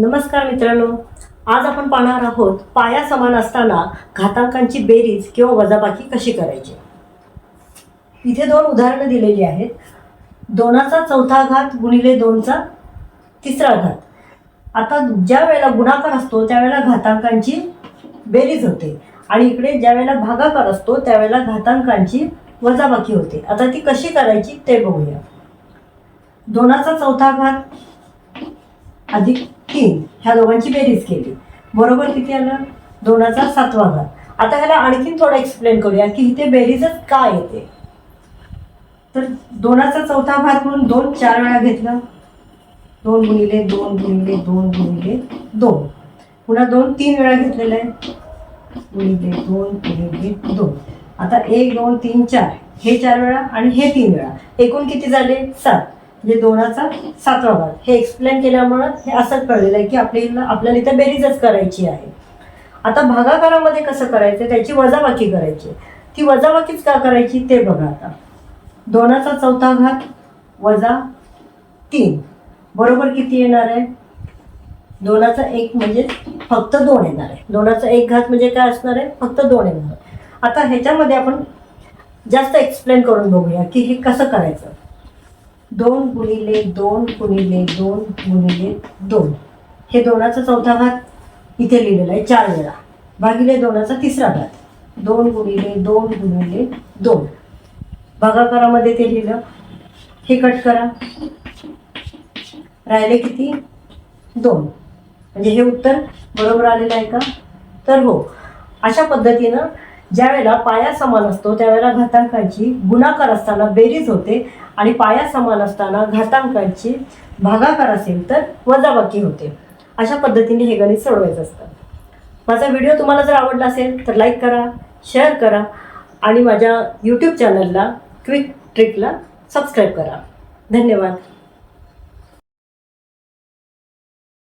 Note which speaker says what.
Speaker 1: नमस्कार मित्रांनो. आज आपण पाहणार आहोत पाया समान असताना घातांकांची बेरीज किंवा वजाबाकी कशी करायची? इथे दोन उदाहरणं दिलेली आहेत. दोनाचा चौथा घात गुणिले दोनचा तिसरा घात. आता ज्या वेळेला गुणाकार असतो त्यावेळेला घातांकांची बेरीज होते. आणि इकडे ज्या वेळेला भागाकार असतो त्यावेळेला घातांकांची वजाबाकी होते. आता ती कशी करायची ते बघूया. दोनाचा चौथा घात अधिक तीन ह्या दोघांची बेरीज केली. बरोबर किती आलं? दोनाचा सातवा घात आता ह्याला आणखीन थोडं एक्सप्लेन करूया की इथे बेरीजच का येते? तर दोनाचा चौथा भाग म्हणून दोन चार वेळा घेतला. दोन गुणिले दोन गुणिले दोन गुणिले दोन. पुन्हा दोन तीन वेळा घेतलेलं आहे. गुणिले दोन गुणिले दोन. आता एक दोन तीन चार. हे चार वेळा आणि हे तीन वेळा. एकूण किती झाले? सात. म्हणजे दोनाचा सातवा भाग. हे एक्सप्लेन केल्यामुळं हे असंच कळलेलं आहे की आपल्याला आपल्याला इथं बेरीजच करायची आहे. आता भागाकारामध्ये कसं करायचं? त्याची वजाबाकी करायची ती वजाबाकीच का करायची? ते बघा आता. दोनाचा चौथा घात वजा तीन. बरोबर किती येणार आहे? दोनाचा एक म्हणजे फक्त दोन येणार आहे. दोनाचा एक घात म्हणजे काय असणार आहे? फक्त दोन येणार आहे. आता ह्याच्यामध्ये आपण जास्त एक्सप्लेन करून बघूया की हे कसं करायचं. दोन गुणिले दोन गुणिले दोन गुणिले दोन. हे दोनाचा चौथा घात इथे लिहिलेला आहे चार वेळा. भागिले दोनाचा तिसरा घात दोन गुणिले दोन गुणिले दोन. भागाकारामध्ये ते लिहिलं. हे कट करा. राहिले किती? दोन. म्हणजे हे उत्तर बरोबर आलेलं आहे का? तर हो. अशा पद्धतीनं ज्यावेळेला पाया समान असतो त्यावेळेला घातांकांची गुणाकार असताना बेरीज होते आणि पाया समान असताना घातांकांची भागाकार असेल तर वजाबाकी होते. अशा पद्धतीने हे गणित सोडवायचं असतं. माझा व्हिडिओ तुम्हाला जर आवडला असेल तर लाईक करा शेअर करा आणि माझ्या यूट्यूब चॅनलला क्विक ट्रिकला सबस्क्राईब करा. धन्यवाद.